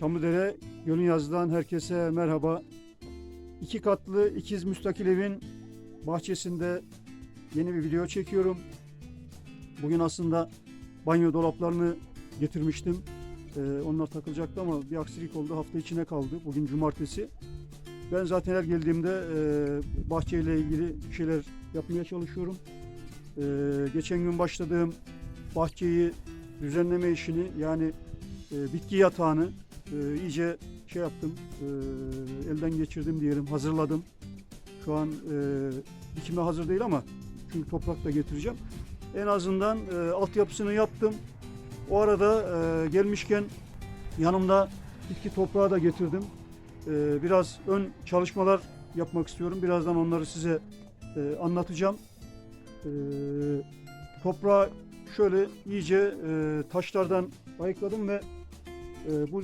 Çamlıdere Gölün Yazı'dan herkese merhaba. İki katlı ikiz müstakil evin bahçesinde yeni bir video çekiyorum. Bugün aslında banyo dolaplarını getirmiştim. Ee, onlar takılacaktı ama bir aksilik oldu. Hafta içine kaldı. Bugün cumartesi. Ben zaten her geldiğimde e, bahçeyle ilgili şeyler yapmaya çalışıyorum. Ee, geçen gün başladığım bahçeyi düzenleme işini yani e, bitki yatağını e, iyice şey yaptım, e, elden geçirdim diyelim, hazırladım. Şu an e, dikime hazır değil ama çünkü toprak da getireceğim. En azından e, altyapısını yaptım. O arada e, gelmişken yanımda bitki toprağı da getirdim. E, biraz ön çalışmalar yapmak istiyorum. Birazdan onları size e, anlatacağım. E, toprağı şöyle iyice e, taşlardan ayıkladım ve e, bu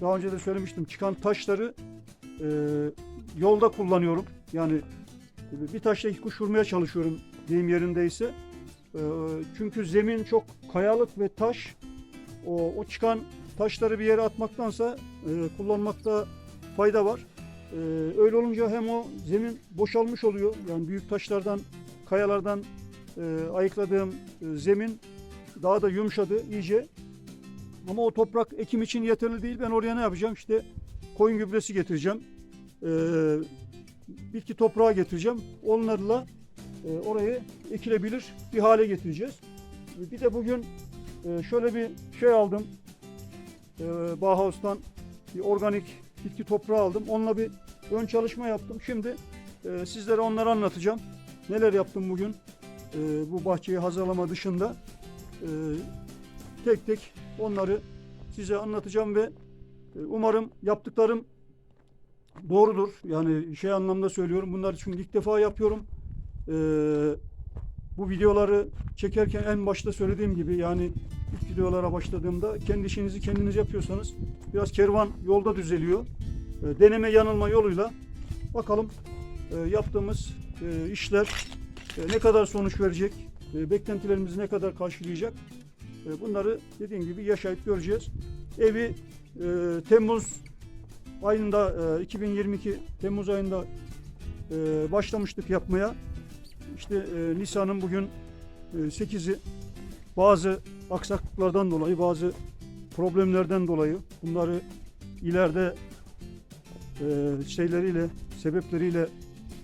daha önce de söylemiştim çıkan taşları e, yolda kullanıyorum. Yani e, bir taşla iki kuş vurmaya çalışıyorum deyim yerindeyse. E, çünkü zemin çok kayalık ve taş. O, o çıkan taşları bir yere atmaktansa e, kullanmakta fayda var. E, öyle olunca hem o zemin boşalmış oluyor. Yani büyük taşlardan, kayalardan e, ayıkladığım e, zemin daha da yumuşadı iyice. Ama o toprak ekim için yeterli değil. Ben oraya ne yapacağım? İşte koyun gübresi getireceğim. Ee, bitki toprağı getireceğim. Onlarla e, orayı ekilebilir bir hale getireceğiz. Bir de bugün e, şöyle bir şey aldım. E, Bauhaus'tan bir organik bitki toprağı aldım. Onunla bir ön çalışma yaptım. Şimdi e, sizlere onları anlatacağım. Neler yaptım bugün e, bu bahçeyi hazırlama dışında. E, tek tek onları size anlatacağım ve e, umarım yaptıklarım doğrudur. Yani şey anlamda söylüyorum. Bunları çünkü ilk defa yapıyorum. E, bu videoları çekerken en başta söylediğim gibi yani ilk videolara başladığımda kendi işinizi kendiniz yapıyorsanız biraz kervan yolda düzeliyor. E, deneme yanılma yoluyla bakalım e, yaptığımız e, işler e, ne kadar sonuç verecek, e, beklentilerimizi ne kadar karşılayacak. E, Bunları dediğim gibi yaşayıp göreceğiz. Evi e, Temmuz ayında e, 2022 Temmuz ayında e, başlamıştık yapmaya. İşte e, Nisan'ın bugün e, 8'i bazı aksaklıklardan dolayı, bazı problemlerden dolayı bunları ileride e, şeyleriyle, sebepleriyle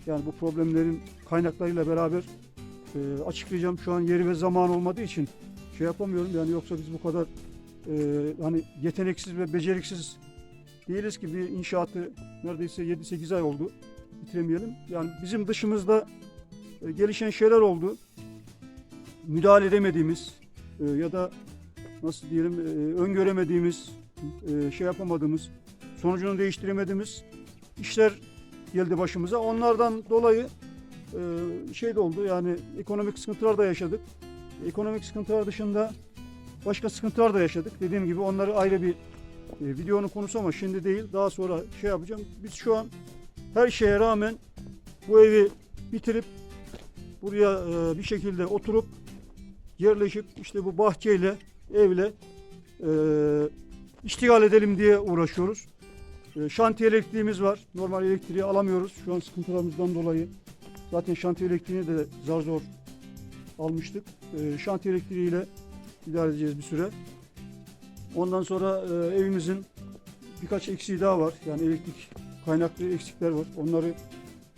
yani bu problemlerin kaynaklarıyla beraber e, açıklayacağım. Şu an yeri ve zaman olmadığı için şey yapamıyorum yani yoksa biz bu kadar e, hani yeteneksiz ve beceriksiz değiliz ki bir inşaatı neredeyse 7-8 ay oldu bitiremeyelim. Yani bizim dışımızda e, gelişen şeyler oldu. Müdahale edemediğimiz e, ya da nasıl diyelim e, öngöremediğimiz, e, şey yapamadığımız, sonucunu değiştiremediğimiz işler geldi başımıza. Onlardan dolayı e, şey de oldu yani ekonomik sıkıntılar da yaşadık. Ekonomik sıkıntılar dışında başka sıkıntılar da yaşadık. Dediğim gibi onları ayrı bir e, videonun konusu ama şimdi değil. Daha sonra şey yapacağım. Biz şu an her şeye rağmen bu evi bitirip buraya e, bir şekilde oturup yerleşip işte bu bahçeyle, evle e, iştigal edelim diye uğraşıyoruz. Şantiye elektriğimiz var. Normal elektriği alamıyoruz şu an sıkıntılarımızdan dolayı. Zaten şantiye elektriğini de zar zor almıştık. E, şantiye elektriğiyle idare edeceğiz bir süre. Ondan sonra e, evimizin birkaç eksiği daha var. Yani elektrik kaynaklı eksikler var. Onları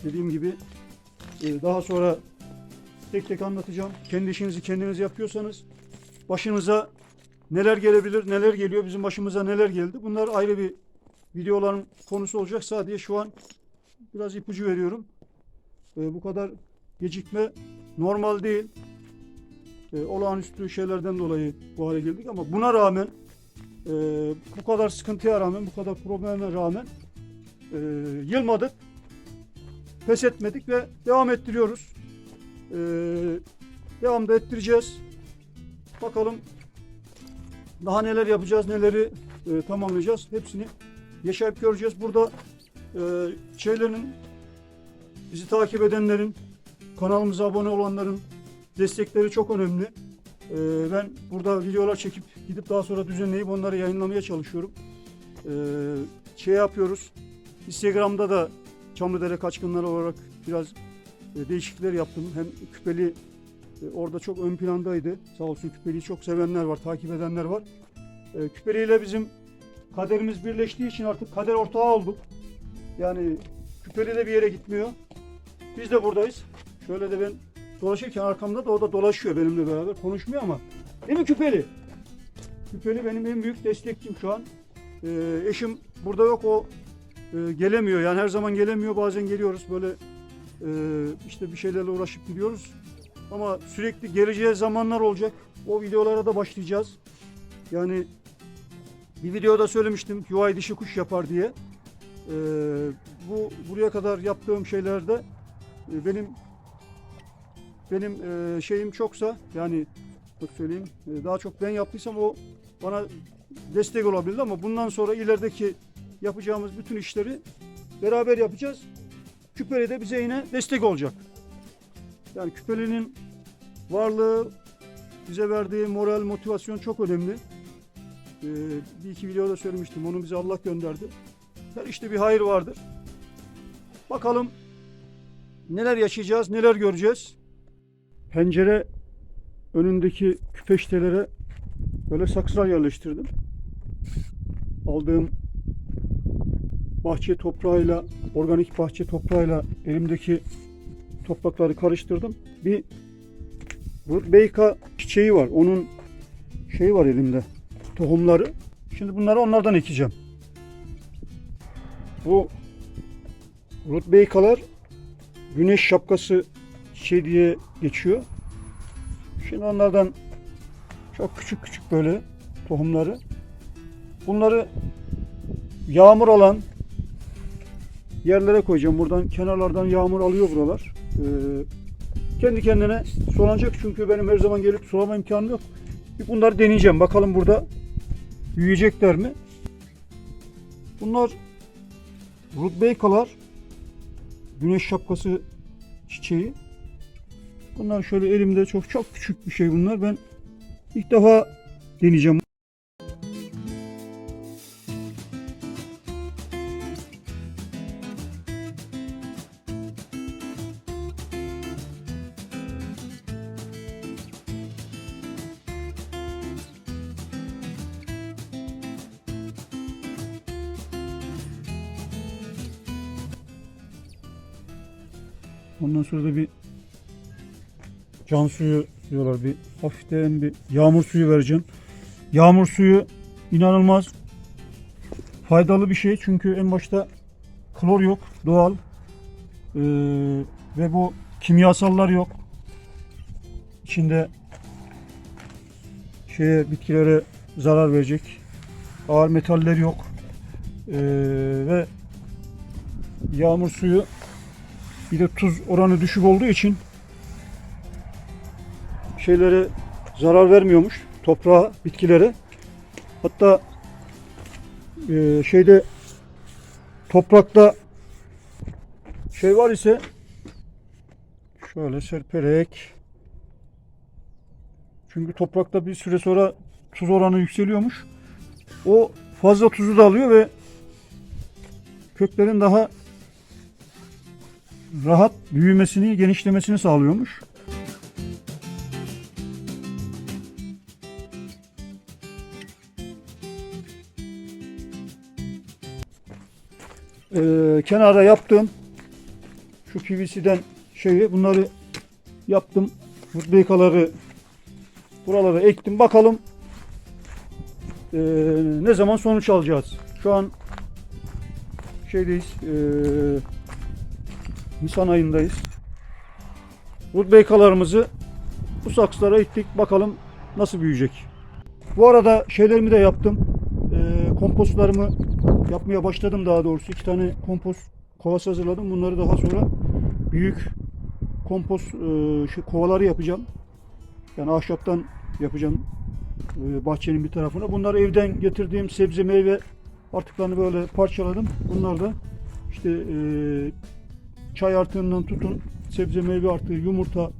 dediğim gibi e, daha sonra tek tek anlatacağım. Kendi işinizi kendiniz yapıyorsanız başınıza neler gelebilir, neler geliyor, bizim başımıza neler geldi. Bunlar ayrı bir videoların konusu olacak. Sadece şu an biraz ipucu veriyorum. E, bu kadar gecikme normal değil. E, olağanüstü şeylerden dolayı bu hale geldik ama buna rağmen e, bu kadar sıkıntıya rağmen, bu kadar probleme rağmen e, yılmadık, pes etmedik ve devam ettiriyoruz. E, devam da ettireceğiz. Bakalım daha neler yapacağız, neleri e, tamamlayacağız. Hepsini yaşayıp göreceğiz. Burada e, şeylerin, bizi takip edenlerin, kanalımıza abone olanların destekleri çok önemli. Ee, ben burada videolar çekip gidip daha sonra düzenleyip onları yayınlamaya çalışıyorum. e, şey yapıyoruz. Instagram'da da Çamlıdere Kaçkınları olarak biraz e, değişiklikler yaptım. Hem küpeli e, orada çok ön plandaydı. Sağ olsun küpeliyi çok sevenler var, takip edenler var. E, küpeliyle bizim kaderimiz birleştiği için artık kader ortağı olduk. Yani küpeli de bir yere gitmiyor. Biz de buradayız. Şöyle de ben dolaşırken arkamda da o da dolaşıyor benimle beraber. Konuşmuyor ama. Değil mi küpeli? Küpeli benim en büyük destekçim şu an. Ee, eşim burada yok o e, gelemiyor yani her zaman gelemiyor bazen geliyoruz böyle e, işte bir şeylerle uğraşıp gidiyoruz ama sürekli geleceği zamanlar olacak o videolara da başlayacağız yani bir videoda söylemiştim yuvayı dişi kuş yapar diye Ee, bu buraya kadar yaptığım şeylerde e, benim benim e, şeyim çoksa yani söyleyeyim e, daha çok ben yaptıysam o bana destek olabilir ama bundan sonra ilerideki yapacağımız bütün işleri beraber yapacağız. Küpeli de bize yine destek olacak. Yani Küpeli'nin varlığı bize verdiği moral, motivasyon çok önemli. Ee, bir iki videoda söylemiştim. Onu bize Allah gönderdi. Her işte bir hayır vardır. Bakalım neler yaşayacağız, neler göreceğiz. Pencere önündeki küpeştelere böyle saksılar yerleştirdim. Aldığım bahçe toprağıyla, organik bahçe toprağıyla elimdeki toprakları karıştırdım. Bir Rudbeyka çiçeği var. Onun şeyi var elimde. Tohumları. Şimdi bunları onlardan ekeceğim. Bu Rudbeykalar güneş şapkası çiçeği diye geçiyor. Şimdi onlardan çok küçük küçük böyle tohumları. Bunları yağmur alan yerlere koyacağım. Buradan kenarlardan yağmur alıyor buralar. Ee, kendi kendine sulanacak çünkü benim her zaman gelip sulama imkanım yok. Bunları deneyeceğim. Bakalım burada büyüyecekler mi? Bunlar rudbeykalar. Güneş şapkası çiçeği. Bunlar şöyle elimde çok çok küçük bir şey bunlar. Ben ilk defa deneyeceğim. Ondan sonra da bir can suyu diyorlar. Bir hafiften bir yağmur suyu vereceğim. Yağmur suyu inanılmaz faydalı bir şey. Çünkü en başta klor yok. Doğal. Ee, ve bu kimyasallar yok. İçinde şeye bitkilere zarar verecek ağır metaller yok. Ee, ve yağmur suyu bir de tuz oranı düşük olduğu için şeylere zarar vermiyormuş toprağa, bitkilere. Hatta e, şeyde toprakta şey var ise şöyle serperek çünkü toprakta bir süre sonra tuz oranı yükseliyormuş. O fazla tuzu da alıyor ve köklerin daha rahat büyümesini, genişlemesini sağlıyormuş. Ee, kenara yaptığım şu PVC'den şeyi bunları yaptım. Rutbeykaları buralara ektim. Bakalım ee, ne zaman sonuç alacağız. Şu an şeydeyiz. Ee, Nisan ayındayız. Rudbeykalarımızı bu saksılara ektik. Bakalım nasıl büyüyecek. Bu arada şeylerimi de yaptım. Ee, kompostlarımı yapmaya başladım daha doğrusu. iki tane kompost kovası hazırladım. Bunları daha sonra büyük kompost e, şey, kovaları yapacağım. Yani ahşaptan yapacağım e, bahçenin bir tarafına. Bunları evden getirdiğim sebze meyve artıklarını böyle parçaladım. Bunlar da işte e, çay artığından tutun sebze meyve artığı, yumurta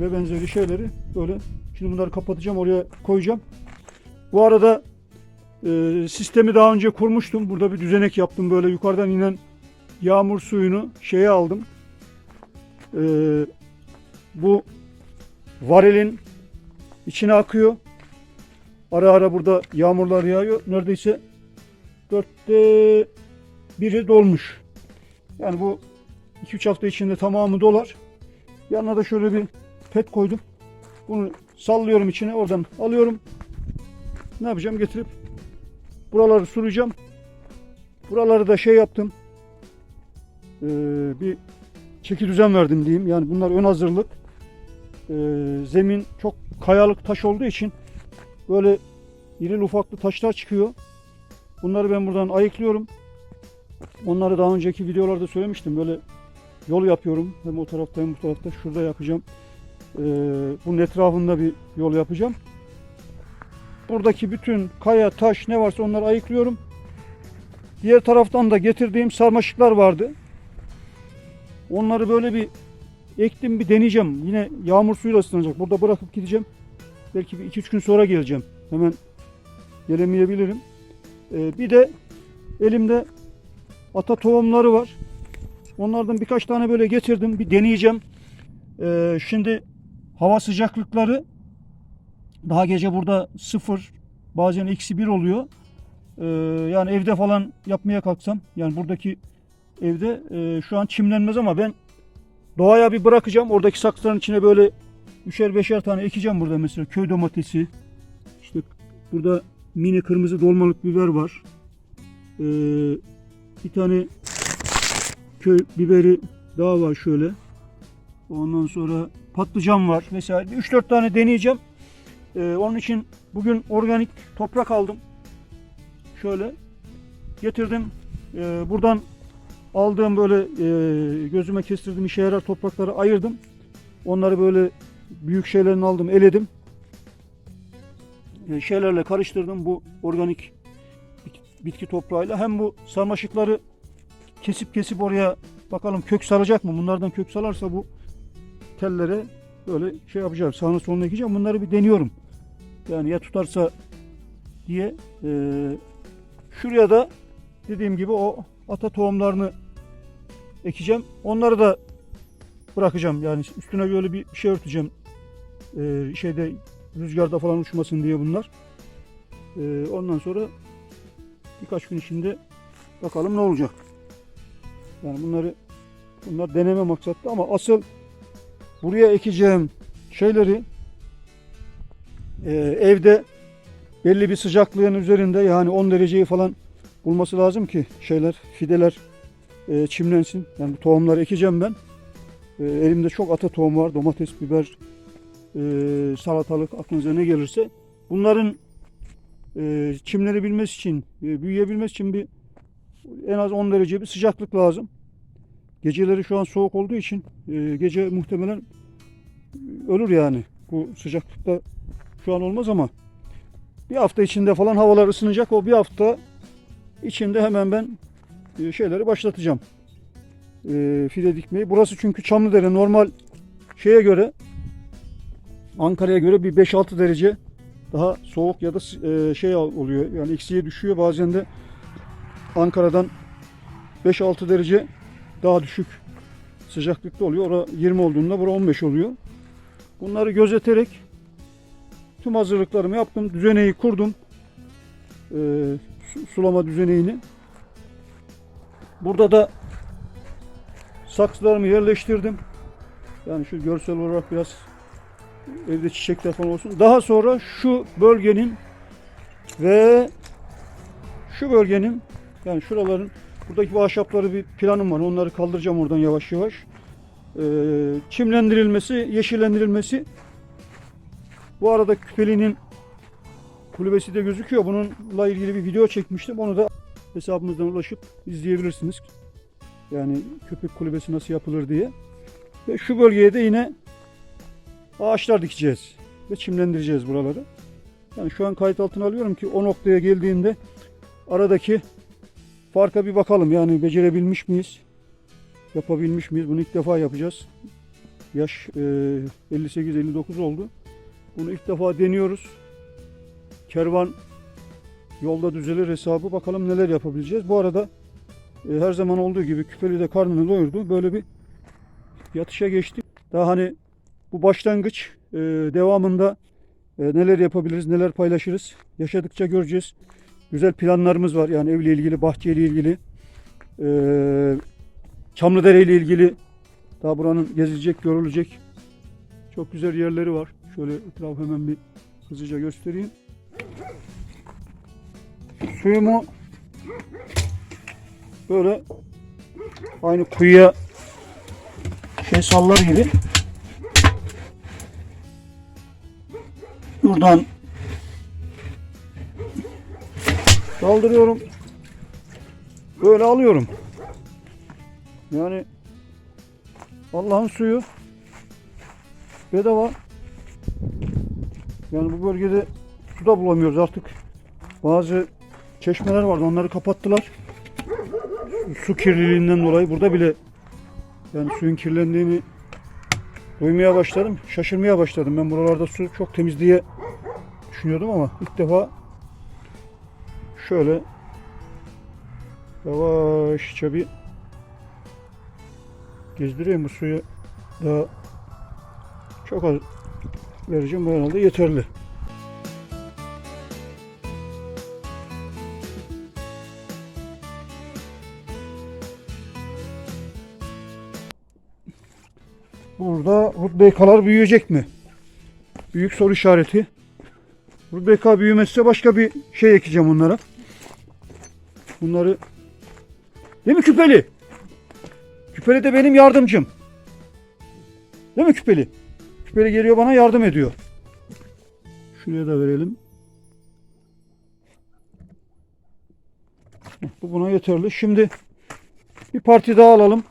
ve benzeri şeyleri böyle. Şimdi bunları kapatacağım oraya koyacağım. Bu arada e, sistemi daha önce kurmuştum. Burada bir düzenek yaptım. Böyle yukarıdan inen yağmur suyunu şeye aldım. E, bu varilin içine akıyor. Ara ara burada yağmurlar yağıyor. Neredeyse dörtte biri dolmuş. Yani bu 2-3 hafta içinde tamamı dolar. Yanına da şöyle bir pet koydum. Bunu sallıyorum içine oradan alıyorum. Ne yapacağım getirip buraları sulayacağım. Buraları da şey yaptım. Ee, bir çeki düzen verdim diyeyim. Yani bunlar ön hazırlık. Ee, zemin çok kayalık taş olduğu için böyle iri ufaklı taşlar çıkıyor. Bunları ben buradan ayıklıyorum. Onları daha önceki videolarda söylemiştim. Böyle yol yapıyorum. Hem o tarafta hem bu tarafta. Şurada yapacağım. Ee, bunun etrafında bir yol yapacağım. Buradaki bütün kaya, taş ne varsa onları ayıklıyorum. Diğer taraftan da getirdiğim sarmaşıklar vardı. Onları böyle bir ektim bir deneyeceğim. Yine yağmur suyuyla ıslanacak. Burada bırakıp gideceğim. Belki bir 2-3 gün sonra geleceğim. Hemen gelemeyebilirim. Ee, bir de elimde ata tohumları var. Onlardan birkaç tane böyle getirdim. Bir deneyeceğim. Ee, şimdi hava sıcaklıkları daha gece burada sıfır bazen eksi bir oluyor. Ee, yani evde falan yapmaya kalksam yani buradaki evde e, şu an çimlenmez ama ben doğaya bir bırakacağım. Oradaki saksıların içine böyle üçer beşer tane ekeceğim burada mesela köy domatesi. İşte burada mini kırmızı dolmalık biber var. Ee, bir tane köy biberi daha var şöyle. Ondan sonra patlıcan var. Mesela 3-4 tane deneyeceğim. Ee, onun için bugün organik toprak aldım. Şöyle getirdim. Ee, buradan aldığım böyle e, gözüme kestirdiğim işe yarar toprakları ayırdım. Onları böyle büyük şeylerini aldım, eledim. E, şeylerle karıştırdım bu organik bit- bitki toprağıyla. Hem bu sarmaşıkları kesip kesip oraya bakalım kök saracak mı? Bunlardan kök salarsa bu tellere böyle şey yapacağım. Sağına soluna ekeceğim. Bunları bir deniyorum. Yani ya tutarsa diye e, şuraya da dediğim gibi o ata tohumlarını ekeceğim. Onları da bırakacağım. Yani üstüne böyle bir şey örteceğim. E, şeyde rüzgarda falan uçmasın diye bunlar. E, ondan sonra birkaç gün içinde bakalım ne olacak. Yani bunları bunlar deneme maksatlı ama asıl buraya ekeceğim şeyleri e, evde belli bir sıcaklığın üzerinde yani 10 dereceyi falan bulması lazım ki şeyler fideler e, çimlensin. Yani bu tohumları ekeceğim ben. E, elimde çok ata tohum var. Domates, biber, e, salatalık aklınıza ne gelirse. Bunların e, çimlenebilmesi için, e, büyüyebilmesi için bir en az 10 derece bir sıcaklık lazım. Geceleri şu an soğuk olduğu için e, gece muhtemelen ölür yani. Bu sıcaklıkta şu an olmaz ama bir hafta içinde falan havalar ısınacak. O bir hafta içinde hemen ben e, şeyleri başlatacağım. E, fide dikmeyi. Burası çünkü Çamlıdere normal şeye göre Ankara'ya göre bir 5-6 derece daha soğuk ya da e, şey oluyor. Yani eksiye düşüyor. Bazen de Ankara'dan 5-6 derece daha düşük sıcaklıkta oluyor. Ora 20 olduğunda bura 15 oluyor. Bunları gözeterek tüm hazırlıklarımı yaptım. Düzeneyi kurdum. Su- sulama düzeneğini. Burada da saksılarımı yerleştirdim. Yani şu görsel olarak biraz evde çiçekler falan olsun. Daha sonra şu bölgenin ve şu bölgenin yani şuraların buradaki bu ahşapları bir planım var. Onları kaldıracağım oradan yavaş yavaş. Ee, çimlendirilmesi, yeşillendirilmesi. Bu arada Küpeli'nin kulübesi de gözüküyor. Bununla ilgili bir video çekmiştim. Onu da hesabımızdan ulaşıp izleyebilirsiniz. Yani köpek kulübesi nasıl yapılır diye. Ve şu bölgeye de yine ağaçlar dikeceğiz. Ve çimlendireceğiz buraları. Yani şu an kayıt altına alıyorum ki o noktaya geldiğinde aradaki farka bir bakalım. Yani becerebilmiş miyiz? Yapabilmiş miyiz? Bunu ilk defa yapacağız. Yaş e, 58-59 oldu. Bunu ilk defa deniyoruz. Kervan yolda düzelir hesabı. Bakalım neler yapabileceğiz. Bu arada e, her zaman olduğu gibi küpeli de karnını doyurdu. Böyle bir yatışa geçtik. Daha hani bu başlangıç e, devamında e, neler yapabiliriz, neler paylaşırız. Yaşadıkça göreceğiz. Güzel planlarımız var. Yani evle ilgili, bahçeyle ilgili. E, Çamlıdere ile ilgili. Daha buranın gezilecek, görülecek çok güzel yerleri var. Şöyle etrafı hemen bir hızlıca göstereyim. Suyumu böyle aynı kuyuya şey sallar gibi buradan kaldırıyorum. Böyle alıyorum. Yani Allah'ın suyu bedava. Yani bu bölgede su da bulamıyoruz artık. Bazı çeşmeler vardı onları kapattılar. Su kirliliğinden dolayı burada bile yani suyun kirlendiğini duymaya başladım. Şaşırmaya başladım. Ben buralarda su çok temiz diye düşünüyordum ama ilk defa şöyle yavaşça bir gezdireyim bu suyu daha çok az vereceğim. Bu herhalde yeterli. Burada rutbeykalar büyüyecek mi? Büyük soru işareti. Rutbeyka büyümezse başka bir şey ekeceğim onlara. Bunları Değil mi küpeli? Küpeli de benim yardımcım. Değil mi küpeli? Küpeli geliyor bana yardım ediyor. Şuraya da verelim. Bu buna yeterli. Şimdi bir parti daha alalım.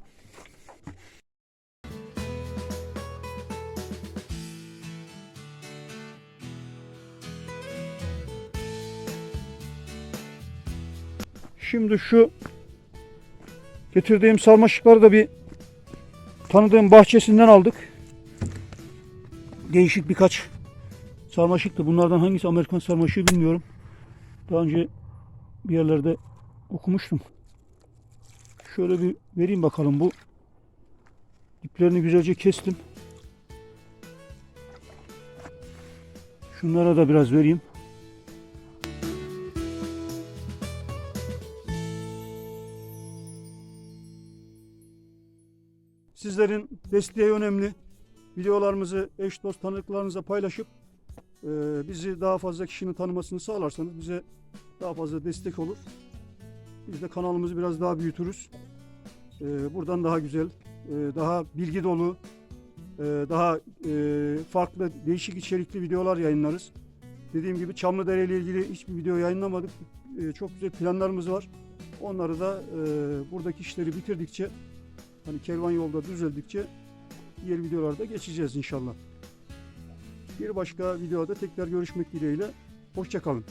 Şimdi şu getirdiğim sarmaşıkları da bir tanıdığım bahçesinden aldık. Değişik birkaç sarmaşıktı. Bunlardan hangisi Amerikan sarmaşığı bilmiyorum. Daha önce bir yerlerde okumuştum. Şöyle bir vereyim bakalım bu. İplerini güzelce kestim. Şunlara da biraz vereyim. Sizlerin desteği önemli. Videolarımızı eş dost tanıdıklarınıza paylaşıp e, bizi daha fazla kişinin tanımasını sağlarsanız bize daha fazla destek olur. Biz de kanalımızı biraz daha büyütürüz. E, buradan daha güzel, e, daha bilgi dolu, e, daha e, farklı, değişik içerikli videolar yayınlarız. Dediğim gibi Çamlıdere ile ilgili hiçbir video yayınlamadık. E, çok güzel planlarımız var. Onları da e, buradaki işleri bitirdikçe Hani kervan yolda düzeldikçe diğer videolarda geçeceğiz inşallah. Bir başka videoda tekrar görüşmek dileğiyle. Hoşçakalın.